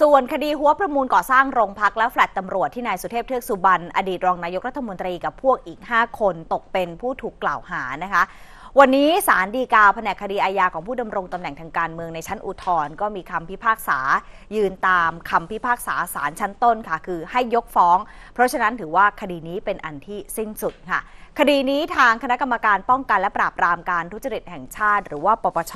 ส่วนคดีหัวประมูลก่อสร้างโรงพักและแฟลตตำรวจที่นายสุเทพเทือกสุบรรณอดีตรองนายกรัฐมนตรีกับพวกอีก 5 คนตกเป็นผู้ถูกกล่าวหานะคะ วันนี้ศาลฎีกาแผนกคดีอาญาของผู้ดำรงตำแหน่งทางการเมืองในชั้นอุทธรณ์ก็มีคำพิพากษา ยืนตามคำพิพากษาศาลชั้นต้นค่ะ คือให้ยกฟ้อง เพราะฉะนั้นถือว่าคดีนี้เป็นอันที่สิ้นสุดค่ะ คดีนี้ทางคณะกรรมการป้องกันและปราบปรามการทุจริตแห่งชาติ หรือว่าปปช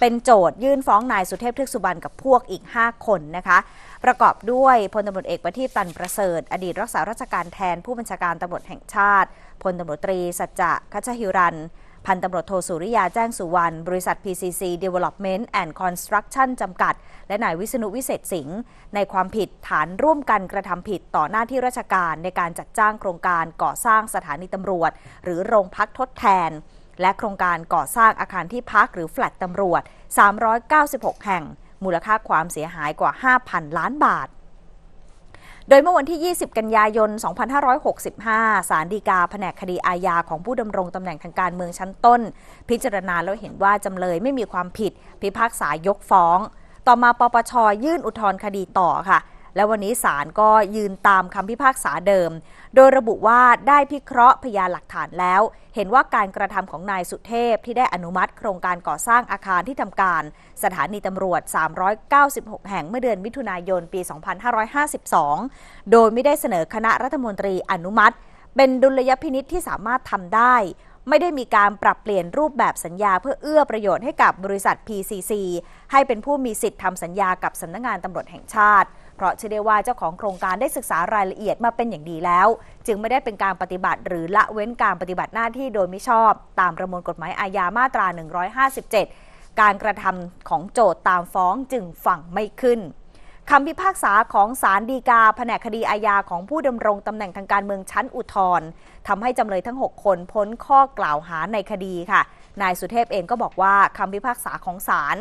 เป็นโจทยื่นฟ้องนายสุเทพเทือกสุบรรณกับพวกอีก 5 คนนะคะประกอบด้วยพลตำรวจเอกประทีปตันประเสริฐ อดีตรักษาราชการแทนผู้บัญชาการตำรวจแห่งชาติพลตำรวจตรีสัจจะคัชหิรัน พันตำรวจโทสุริยาแจ้งสุวรรณบริษัท PCC Development and Construction จำกัด และนายวิษณุวิเศษสิงห์ในความผิดฐานร่วมกันกระทำผิดต่อหน้าที่ราชการในการจัดจ้างโครงการก่อสร้างสถานีตำรวจ หรือโรงพักทดแทน และโครงการก่อสร้างอาคารที่พักหรือแฟลตตำรวจ 396 แห่ง มูลค่าความเสียหายกว่า 5,000 ล้านบาท โดยเมื่อวันที่ 20 กันยายน 2565 ศาลฎีกาแผนกคดีอาญาของผู้ดำรงตำแหน่งทางการเมืองชั้นต้น พิจารณาแล้วเห็นว่าจำเลยไม่มีความผิด พิพากษายกฟ้อง ต่อมาปปชยื่นอุทธรณ์คดีต่อค่ะ และวันนี้ศาลก็ยืนตามคำพิพากษาเดิม โดยระบุว่าได้พิเคราะห์พยานหลักฐานแล้ว เห็นว่าการกระทำของนายสุเทพที่ได้อนุมัติ โครงการก่อสร้างอาคารที่ทำการ สถานีตำรวจ 396 แห่งเมื่อเดือนมิถุนายนปี 2552 โดยไม่ได้เสนอคณะรัฐมนตรีอนุมัติ เป็นดุลยพินิษที่สามารถทำได้ไม่ได้มีการปรับเปลี่ยนรูปแบบสัญญาเพื่อเอื้อประโยชน์ให้กับบริษัท PCC ให้เป็นผู้มีสิทธิ์ทำสัญญากับสำนักงงานตำรวจแห่งชาติ เพราะเชื่อได้ว่าเจ้าของโครงการได้ศึกษารายละเอียดมาเป็นอย่างดีแล้ว จึงไม่ได้เป็นการปฏิบัติ หรือละเว้นการปฏิบัติหน้าที่โดยมิชอบ ตามประมวลกฎหมายอาญามาตรา 157 การกระทำของโจทตามฟ้องจึงฝังไม่ขึ้นคำพิพากษาของศาลฎีกาแผนกคดีอาญาของผู้ดำรงตำแหน่งทางการเมืองชั้นอุทธรทำให้จำเลยทั้ง 6 คนพ้นข้อกล่าวหาในคดีค่ะ นายสุเทพเองก็บอกว่าคำพิพากษาของศาล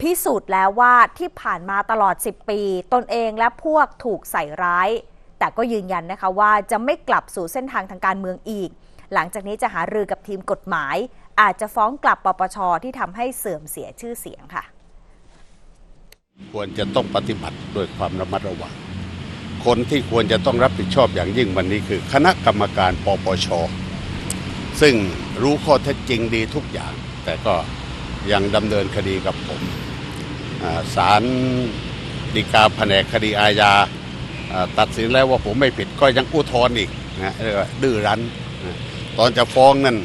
พิสูจน์แล้วว่าที่ผ่านมาตลอด 10 ปี ตนเองและพวกถูกใส่ร้าย แต่ก็ยืนยันนะคะว่าจะไม่กลับสู่เส้นทางทางการเมืองอีก หลังจากนี้จะหารือกับทีมกฎหมาย อาจจะฟ้องกลับปปชที่ทำให้เสื่อมเสียชื่อเสียงค่ะ ควรจะต้องปฏิบัติด้วยความระมัดระวัง คนที่ควรจะต้องรับผิดชอบอย่างยิ่งวันนี้คือ คณะกรรมการปปช ซึ่งรู้ข้อเท็จจริงดีทุกอย่าง แต่ก็ยังดำเนินคดีกับผม ศาลฎีกาแผนกคดีอาญาตัดสินแล้วว่าผมไม่ผิดก็ยังอุทธรณ์อีกนะเรียกว่าดื้อรั้น ตอนจะฟ้องนั่น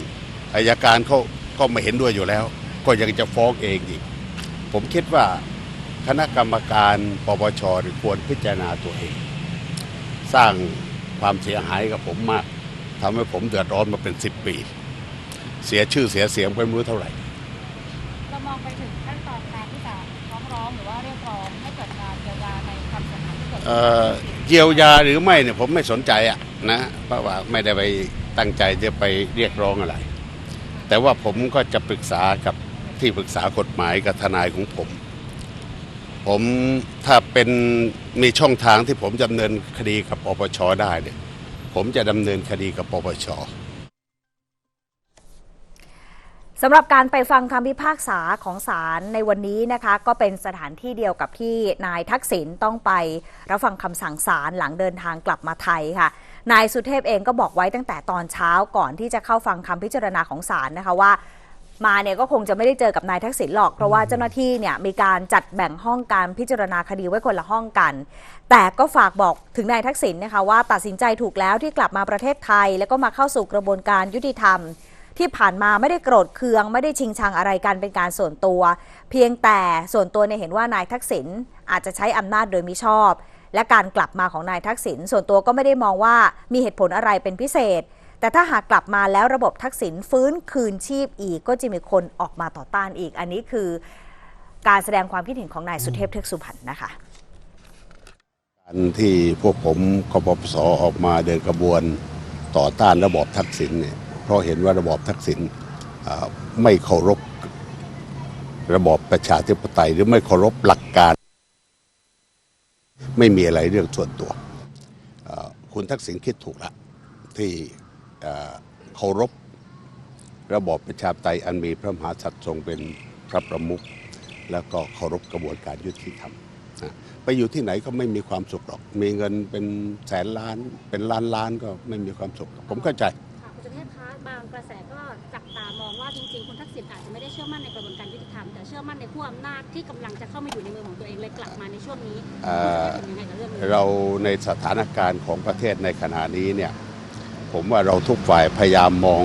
อายการเขาก็ไม่เห็นด้วยอยู่แล้ว ก็ยังจะฟ้องเองอีก ผมคิดว่าคณะกรรมการปปชรควรพิจารณาตัวเอง สร้างความเสียหายกับผมมากทำให้ผมเดือดร้อนมาเป็นสิบปี เสียชื่อเสียเสียงไปไม่รู้เท่าไหร่เรามองไปถึงขั้นตอนการที่จะฟ้ องหรือว่าเรียกร้องให้เกิดการเยียวยาในความเสียหายที่เกิดเอ่ขึ้นอเยียวยาหรือไม่เนี่ยผมไม่สนใจอะนะเพราะว่าไม่ได้ไปตั้งใจจะไปเรียกร้องอะไร แต่ว่าผมก็จะปรึกษากับที่ปรึกษากฎหมายกับทนายของผม ผมถ้าเป็นมีช่องทางที่ผมดำเนินคดีกับปปชได้เนี่ยผมจะดำเนินคดีกับปปช สำหรับการไปฟังคำพิพากษาของศาลในวันนี้นะคะ ก็เป็นสถานที่เดียวกับที่นายทักษิณต้องไปรับฟังคำสั่งศาลหลังเดินทางกลับมาไทยค่ะ นายสุเทพเองก็บอกไว้ตั้งแต่ตอนเช้าก่อนที่จะเข้าฟังคำพิจารณาของศาลนะคะว่า มาเนี่ยก็คงจะไม่ได้เจอกับนายทักษิณหรอก เพราะว่าเจ้าหน้าที่เนี่ยมีการจัดแบ่งห้องการพิจารณาคดีไว้คนละห้องกัน แต่ก็ฝากบอกถึงนายทักษิณนะคะว่าตัดสินใจถูกแล้วที่กลับมาประเทศไทย แล้วก็มาเข้าสู่กระบวนการยุติธรรม ที่ผ่านมาไม่ได้โกรธเคือง ไม่ได้ชิงชังอะไรกันเป็นการส่วนตัว เพียงแต่ส่วนตัวเนี่ยเห็นว่านายทักษิณอาจจะใช้อำนาจโดยมิชอบ และการกลับมาของนายทักษิณส่วนตัวก็ไม่ได้มองว่ามีเหตุผลอะไรเป็นพิเศษ แต่ถ้าหากกลับมาแล้วระบบทักษิณฟื้นคืนชีพอีกก็จะมีคนออกมาต่อต้านอีก อันนี้คือการแสดงความคิดเห็นของนายสุเทพเทือกสุพรรณนะคะการที่พวกผมกปปสออกมาเดินกระบวนต่อต้านระบอบทักษิณเนี่ย ราะเห็นว่าระบอบทักษิณไม่เคารพระบอบประชาธิปไตยหรือไม่เคารพหลักการ ไม่มีอะไรเรื่องส่วนตัว คุณทักษิณคิดถูกละที่เคารพระบอบประชาธิปไตยอันมีพระมหากษัตริย์ทรงเป็นพระประมุขแล้วก็เคารพกระบวนการยุติธรรมไปอยู่ที่ไหนก็ไม่มีความสุขหรอก มีเงินเป็นแสนล้าน เป็นล้านล้านก็ไม่มีความสุข ผมเข้าใจ มองว่าจริงๆ คุณทักษิณอาจจะไม่ได้เชื่อมั่นในกระบวนการยุติธรรมแต่เชื่อมั่นในผู้อำนาจที่กำลังจะเข้ามาอยู่ในมือของตัวเองเลยกลับมาในช่วงนี้เอ่อคุณสุเทพเห็นยังไงกับเรื่องนี้เราในสถานการณ์ของประเทศในขณะนี้เนี่ยผมว่าเราทุกฝ่ายพยายามมอง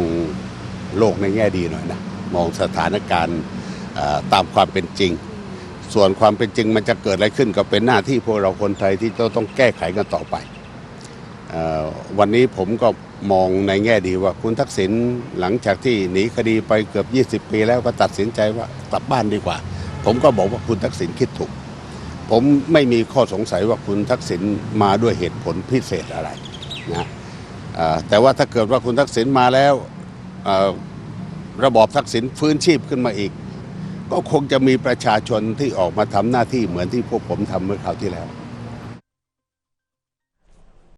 โลกในแง่ดีหน่อยนะมองสถานการณ์ตามความเป็นจริง ส่วนความเป็นจริงมันจะเกิดอะไรขึ้นก็เป็นหน้าที่พวกเราคนไทยที่จะต้องแก้ไขกันต่อไป วันนี้ผมก็มองในแง่ดีว่าคุณทักษิณหลังจากที่หนีคดีไปเกือบ 20 ปีแล้วก็ตัดสินใจว่ากลับบ้านดีกว่า ผมก็บอกว่าคุณทักษิณคิดถูก ผมไม่มีข้อสงสัยว่าคุณทักษิณมาด้วยเหตุผลพิเศษอะไรนะแต่ว่าถ้าเกิดว่าคุณทักษิณมาแล้วระบอบทักษิณฟื้นชีพขึ้นมาอีก ก็คงจะมีประชาชนที่ออกมาทำหน้าที่เหมือนที่พวกผมทำเมื่อคราวที่แล้ว